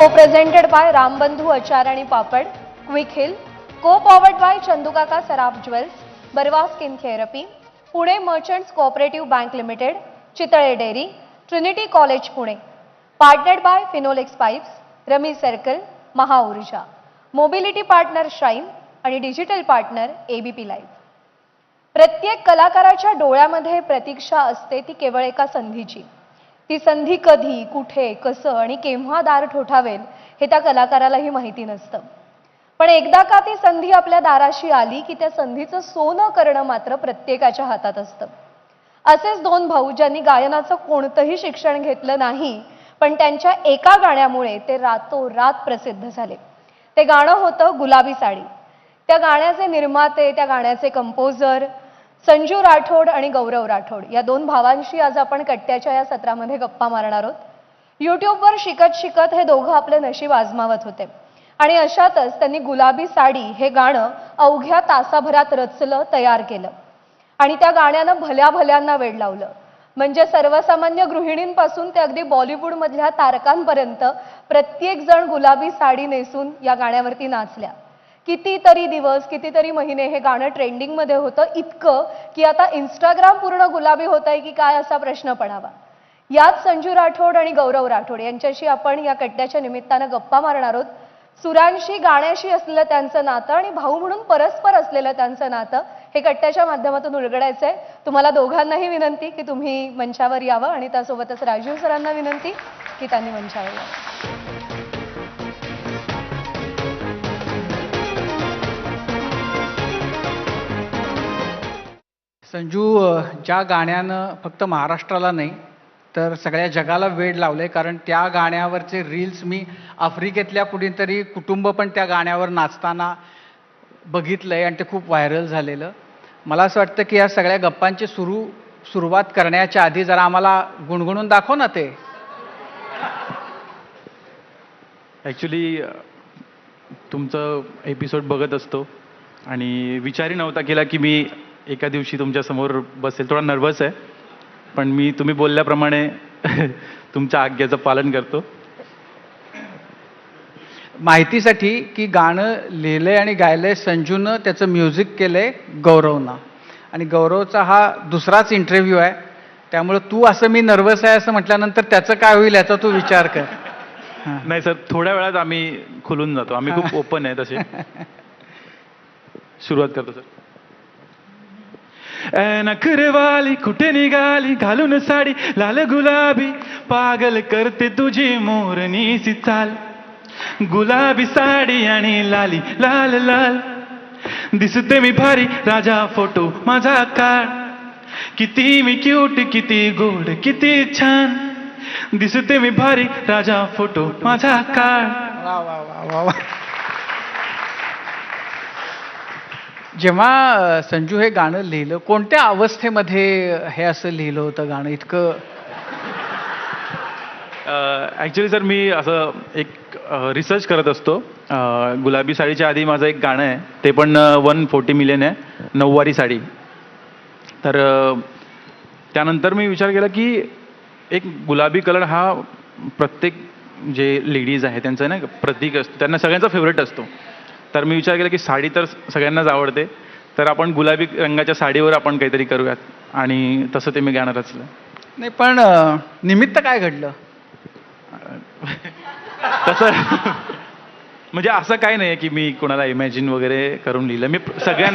हो, को presented bye Rambandhu अचार आणि पापड Quick Heal co powered by Chandukaka Saraf jewels Barva skin therapy Pune merchants cooperative bank limited Chitale dairy Trinity college Pune partnered by Finolex pipes rummy circle Mahaurja mobility partner shine आणि digital partner ABP live प्रत्येक कलाकाराच्या डोळ्यामध्ये प्रतीक्षा असते ती केवळ एका संधीची. ती संधी कधी कुठे कसं आणि केव्हा दार ठोठावेल हे त्या कलाकारालाही माहिती नसतं. पण एकदा का ती संधी आपल्या दाराशी आली की त्या संधीचं सोनं करणं मात्र प्रत्येकाच्या हातात असतं. असेच दोन भाऊ ज्यांनी गायनाचं कोणतंही शिक्षण घेतलं नाही पण त्यांच्या एका गाण्यामुळे ते रातोरात प्रसिद्ध झाले. ते गाणं होतं गुलाबी साडी. त्या गाण्याचे निर्माते त्या गाण्याचे कंपोजर संजू राठोड आणि गौरव राठोड. या दोन भावांशी आज आपण कट्ट्याच्या या सत्रामध्ये गप्पा मारणार आहोत. युट्यूबवर शिकत शिकत हे दोघं आपले नशीब आजमावत होते. आणि अशातच त्यांनी गुलाबी साडी हे गाणं अवघ्या तासाभरात रचलं तयार केलं. आणि त्या गाण्यानं भल्या भल्यांना वेड लावलं. म्हणजे सर्वसामान्य गृहिणींपासून ते अगदी बॉलिवूडमधल्या तारकांपर्यंत प्रत्येक जण गुलाबी साडी नेसून या गाण्यावरती नाचल्या. कितीतरी दिवस कितीतरी महिने हे गाणं ट्रेंडिंगमध्ये होतं इतकं की आता इंस्टाग्राम पूर्ण गुलाबी होत आहे की काय असा प्रश्न पडावा. यात संजू राठोड आणि गौरव राठोड यांच्याशी आपण या कट्ट्याच्या निमित्तानं गप्पा मारणार आहोत. सुरांशी गाण्याशी असलेलं त्यांचं नातं आणि भाऊ म्हणून परस्पर असलेलं त्यांचं नातं हे कट्ट्याच्या माध्यमातून उलगडायचं आहे. तुम्हाला दोघांनाही विनंती की तुम्ही मंचावर यावं आणि त्यासोबतच राजीव सरांना विनंती की त्यांनी मंचावर यावं. संजू ज्या गाण्यानं फक्त महाराष्ट्राला नाही तर सगळ्या जगाला वेड आहे कारण त्या गाण्यावरचे रील्स मी आफ्रिकेतल्या कुठेतरी कुटुंब पण त्या गाण्यावर नाचताना बघितलं आहे आणि ते खूप व्हायरल झालेलं. मला असं वाटतं की या सगळ्या गप्पांची सुरू सुरुवात करण्याच्या आधी जरा आम्हाला गुणगुणून दाखव ना ते. ॲक्च्युली तुमचं एपिसोड बघत असतो. आणि विचारही नव्हता केला की मी एका दिवशी तुमच्यासमोर बसेल. थोडा नर्वस आहे पण मी तुम्ही बोलल्याप्रमाणे तुमच्या आज्ञेचं पालन करतो. माहितीसाठी की गाणं लिहिलंय आणि गायलंय संजूनं त्याचं म्युझिक केलंय गौरवनं. आणि गौरवचा हा दुसराच इंटरव्ह्यू आहे. त्यामुळं तू असं मी नर्वस आहे असं म्हटल्यानंतर त्याचं काय होईल याचा तू विचार कर. नाही सर थोड्या वेळात आम्ही खुलून जातो. आम्ही खूप ओपन आहे तसे सुरुवात करतो सर. ए कुठे निघाली? घालून साडी लाल गुलाबी. पागल करते तुझी मोरणीची चाल गुलाबी साडी आणि लाली लाल लाल. दिसते मी भारी राजा फोटो माझा काळ. किती मी क्यूट किती गोड किती छान. दिसते मी भारी राजा फोटो माझा काढ जेव्हा संजू हे गाणं लिहिलं कोणत्या अवस्थेमध्ये हे असं लिहिलं होतं गाणं? इतकं ॲक्च्युली सर मी असं एक रिसर्च करत असतो गुलाबी साडीच्या आधी माझं एक गाणं आहे ते पण वन फोर्टी मिलियन आहे नऊवारी साडी. तर त्यानंतर मी विचार केला की एक गुलाबी कलर हा प्रत्येक जे लेडीज आहे त्यांचं ना प्रतीक असतो त्यांना सगळ्यांचा फेवरेट असतो. तर मी विचार केला की साडी तर सगळ्यांनाच आवडते तर आपण गुलाबी रंगाच्या साडीवर आपण काहीतरी करूयात. आणि तसं ते मी गाणं रचलं नाही पण निमित्त काय घडलं? तसं म्हणजे असं काय नाही की मी कोणाला इमॅजिन वगैरे करून लिहिलं. मी सगळ्यांना